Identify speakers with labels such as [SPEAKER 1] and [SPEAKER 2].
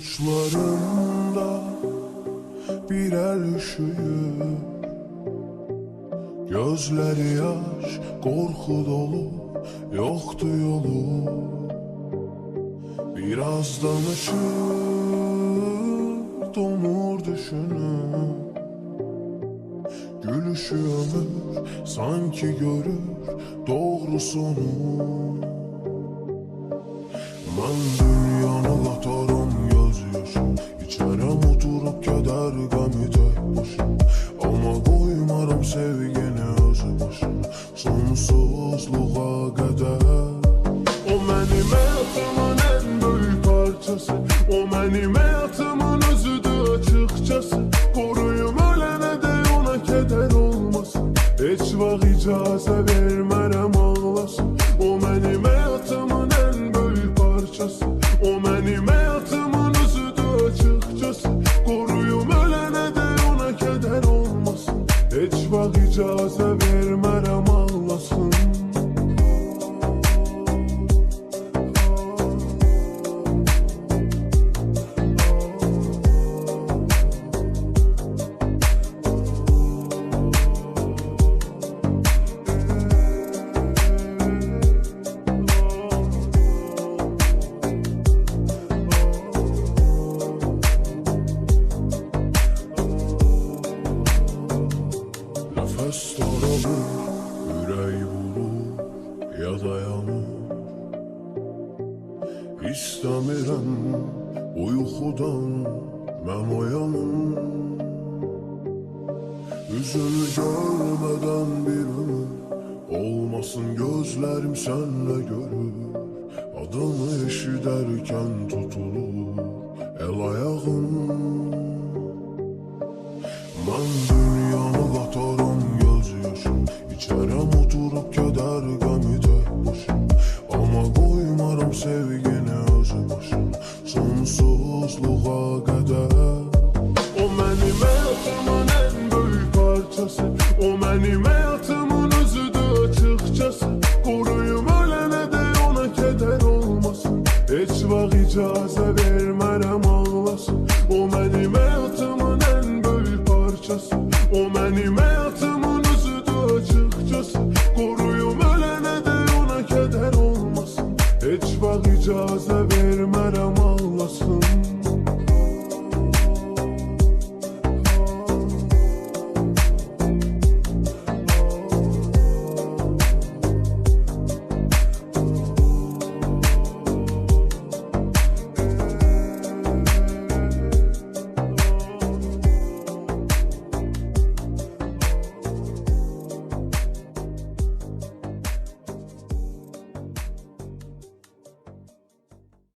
[SPEAKER 1] Uçlarında bir el ışığı. Gözleri yaş, korku dolu Yoktu yolu. Birazdan ışık donur düşünür Gülüşü ömür sanki görür doğrusunu Ben dünyanı koymarım sevgini özü başım Sonsuzluğa kadar. O benim hayatımın en büyük parçası. O benim hayatımın özüdür açıkçası. Koruyum ölene de ona keder olmasın. Hiç vak icazə vermərəm Vak icazə vermərəm ağlasın Nefes daralır, yüreği vurur ya dayanır İstəmirəm uykudan mən oyanım Üzünü görmeden bir ömür Olmasın gözlerim senle görür. Adını eşiderken tutulur el ayağım. Ben sonsuza kadar. O benim hayatımın en büyük parçası. O benim hayatımın özüdü açıkçası. Koruyum ölene de ona keder olmasın. Hiç bak icaze vermerem ağlasın O benim hayatımın en büyük parçası. O benim hayatımın özüdü açıkçası. Koruyum ölene de ona keder olmasın. Heç vaxt icazə vermərəm ağlasın